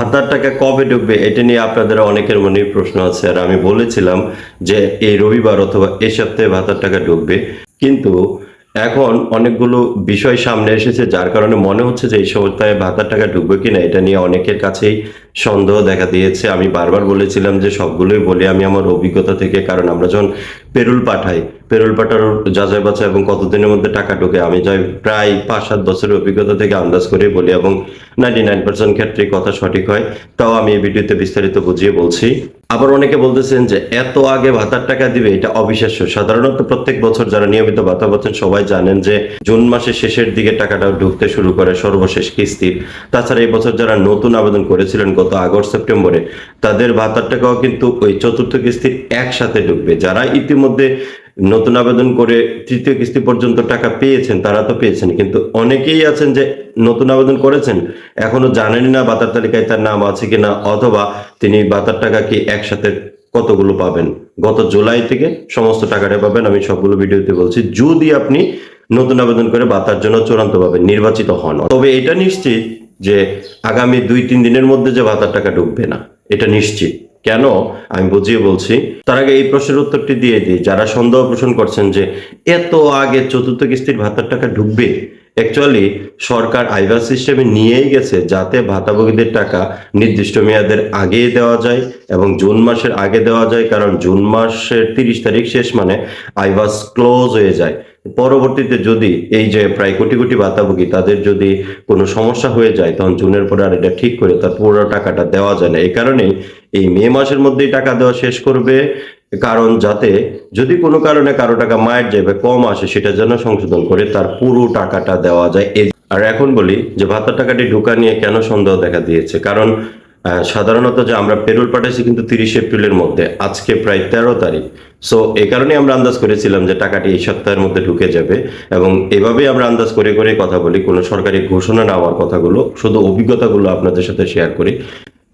ভাতার টাকা কবে ঢুকবে এটা নিয়ে আপনাদের অনেকের মনেই প্রশ্ন আছে। আর আমি বলেছিলাম যে এই রবিবার অথবা এই সপ্তাহে ভাতার টাকা ঢুকবে। কিন্তু এখন অনেকগুলো বিষয় সামনে এসেছে, যার কারণে মনে হচ্ছে যে এই সপ্তাহে ভাতার টাকা ঢুকবে কিনা এটা নিয়ে অনেকের কাছেই সন্দেহ দেখা দিয়েছে। আমি বারবার বলেছিলাম যে সবগুলোই বলি আমি আমার অভিজ্ঞতা থেকে, কারণ আমরা যখন পেরুল পাঠাই পেরুল পাঠানোর যাচাই বাছাই এবং কতদিনের মধ্যে টাকা ঢোকে, আমি যাই প্রায় পাঁচ সাত বছরের অভিজ্ঞতা থেকে আন্দাজ করে বলি এবং নাইনটি নাইন পার্সেন্ট ক্ষেত্রে কথা সঠিক হয়। তাও আমি এই ভিডিওতে বিস্তারিত বুঝিয়ে বলছি। আবার অনেকে বলতেছেন যে এত আগে ভাতার টাকা দিবে, এটা অবিশ্বাস্য। সাধারণত প্রত্যেক বছর যারা নিয়মিত ভাতা পাচ্ছেন সবাই জানেন যে জুন মাসের শেষের দিকে টাকাটা ঢুকতে শুরু করে সর্বশেষ কিস্তির। তাছাড়া এই বছর যারা নতুন আবেদন করেছিলেন গত আগস্ট সেপ্টেম্বরে, তাদের ভাতার টাকাও কিন্তু ওই চতুর্থ কিস্তির একসাথে ঢুকবে। যারা ইতিমধ্যে নতুন আবেদন করে তৃতীয় কিস্তি পর্যন্ত টাকা পেয়েছেন, তারা তো পেয়েছেন। কিন্তু অনেকেই আছেন যে নতুন আবেদন করেছেন, এখনও জানেন না ভাতার তালিকায় তার নাম আছে কিনা, অথবা তিনি ভাতার টাকা কি একসাথে কতগুলো পাবেন। গত জুলাই থেকে সমস্ত টাকাটা পাবেন, আমি সবগুলো ভিডিওতে বলছি, যদি আপনি নতুন আবেদন করে ভাতার জন্য চূড়ান্ত ভাবে নির্বাচিত হন। তবে এটা নিশ্চিত যে আগামী দুই তিন দিনের মধ্যে যে ভাতার টাকা ঢুকবে না, এটা নিশ্চিত। কেন? আমি বুঝিয়ে বলছি। তার আগে এই প্রশ্নের উত্তরটি দিয়ে দিই। যারা সন্দেহ পোষণ করছেন যে এত আগে চতুর্থ কিস্তির ভাতার টাকা ঢুকবে অ্যাকচুয়ালি সরকার আইভার সিস্টেমে নিয়েই গেছে যাতে ভাতাভোগীদের টাকা নির্দিষ্ট মেয়াদের আগেই দেওয়া যায় এবং জুন মাসের আগে দেওয়া যায়, কারণ জুন মাসের তিরিশ তারিখ শেষ মানে আইভাস ক্লোজ হয়ে যায়। পরবর্তীতে যদি এই যে প্রায় কোটি কোটি ভাতাভোগী তাদের যদি কোনো সমস্যা হয়ে যায়, তখন জুনের পরে আর এটা ঠিক করে তার পুরো টাকাটা দেওয়া যায় না। এই কারণেই এই মে মাসের মধ্যেই টাকা দেওয়া শেষ করবে। কারণ যাতে যদি কোনো কারণে কারও টাকা মায়ের যায় বা কম আসে, সেটা যেন সংশোধন করে তার পুরো টাকাটা দেওয়া যায়। আর এখন বলি যে ভাতার টাকাটি ঢোকা নিয়ে কেন সন্দেহ দেখা দিয়েছে? কারণ সাধারণত যে আমরা পেরোল পাঠাইছি কিন্তু তিরিশ এপ্রিলের মধ্যে, আজকে প্রায় তেরো তারিখ। সো এ কারণে আমরা আন্দাজ করেছিলাম যে টাকাটি এই সপ্তাহের মধ্যে ঢুকে যাবে এবং এভাবেই আমরা আন্দাজ করে করে কথা বলি, কোনো সরকারি ঘোষণা নেওয়ার কথাগুলো, শুধু অভিজ্ঞতাগুলো আপনাদের সাথে শেয়ার করি।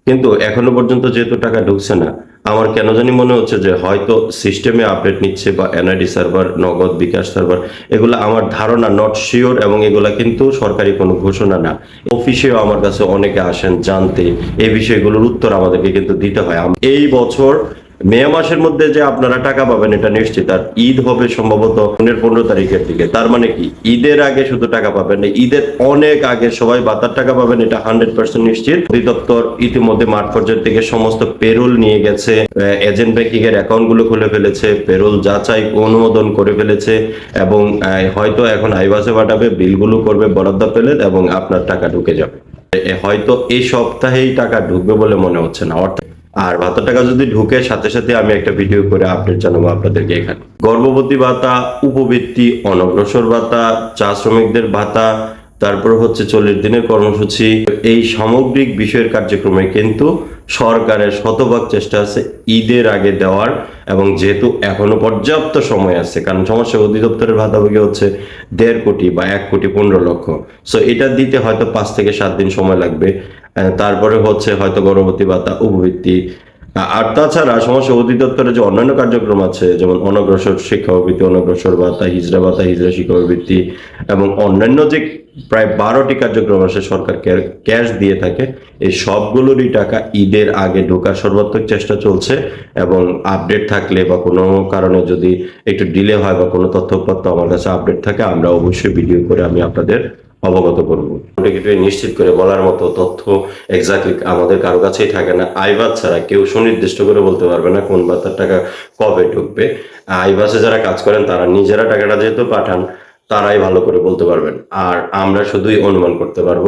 কিন্তু এখনও পর্যন্ত যেহেতু টাকা ঢুকছে না আমার কেন জানি মনে হচ্ছে যে হয়তো সিস্টেমে আপডেট নিচ্ছে বা এনআইডি সার্ভার নগদ বিকাশ সার্ভার এগুলো আমার ধারণা নট শিওর এবং এগুলো কিন্তু সরকারি কোনো ঘোষণা না। অফিসেও আমার কাছে অনেকে আসেন জানতে, এই বিষয়গুলোর উত্তর আমাদেরকে কিন্তু দিতে হয়। এই বছর মে মাসের মধ্যে যে আপনারা টাকা পাবেন, এটা নিশ্চিত। আর ঈদ হবে সম্ভবত জুনের পনেরো তারিখের দিকে। তার মানে কি? ঈদের আগে শুধু টাকা পাবেন ঈদের অনেক আগে সবাই বাতার টাকা পাবেন, এটা হান্ড্রেড পার্সেন্ট নিশ্চিত। অধিদপ্তর ইতিমধ্যে মাঠ পর্যায় থেকে সমস্ত পেরোল নিয়ে গেছে এজেন্ট ব্যাংকিং এর অ্যাকাউন্টগুলো খুলে ফেলেছে, পেরোল যাচাই অনুমোদন করে ফেলেছে, এবং হয়তো এখন আইবাসে পাঠাবে, বিলগুলো করবে, বরাদ্দ পেলে, এবং আপনার টাকা ঢুকে যাবে। হয়তো এই সপ্তাহেই টাকা ঢুকবে বলে মনে হচ্ছে না, অর্থাৎ আর ভাতা টাকা যদি ঢুকে, সাথে সাথে আমি একটা ভিডিও করে আপডেট জানাব আপনাদেরকে এখানে। গর্ভবতী ভাতা, উপবৃত্তি, অনগ্রসর ভাতা, চা শ্রমিকদের ভাতা, তারপর হচ্ছে চল্লিশ দিনের কর্মসূচি। এই সামগ্রিক বিষয়ের কার্যক্রমে কিন্তু সরকারের শতভাগ চেষ্টা আছে ঈদের আগে দেওয়ার এবং যেহেতু এখনও পর্যাপ্ত সময় আছে, কারণ সমস্যা অধিদপ্তরের ভাতাভোগী হচ্ছে দেড় কোটি বা এক কোটি পনেরো লক্ষ। সো এটা দিতে হয়তো পাঁচ থেকে সাত দিন সময় লাগবে। তারপরে হচ্ছে হয়তো গর্ভবতী ভাতা, উপবৃত্তি। আর তাছাড়া সমস্যা অধিদপ্তরের যে অন্যান্য কার্যক্রম আছে, যেমন অনগ্রসর শিক্ষাবৃত্তি অনগ্রসর ভাতা, হিজড়া ভাতা, হিজড়া শিক্ষাবৃত্তি এবং অন্যান্য যে প্রায় বারোটি কার্যক্রম আছে, সরকার ক্যাশ দিয়ে থাকে, এই সবগুলোরই টাকা ঈদের আগে ঢোকার সর্বাত্মক চেষ্টা চলছে এবং আপডেট থাকলে বা কোনো কারণে যদি একটু ডিলে হয় বা কোনো তথ্যপত্র আমার কাছে আপডেট থাকে, আমরা অবশ্যই ভিডিও করে আমি আপনাদের অবগত করব। কিন্তু নিশ্চিত করে বলার মতো তথ্য এক্স্যাক্টলি আমাদের কারও কাছেই থাকে না। আইবাস ছাড়া কেউ সুনির্দিষ্ট করে বলতে পারবে না কোন ভাতার টাকা কবে ঢুকবে। আইবাসে যারা কাজ করেন, তারা নিজেরা টাকাটা যেহেতু পাঠান, তারাই ভালো করে বলতে পারবেন। আর আমরা শুধুই অনুমান করতে পারব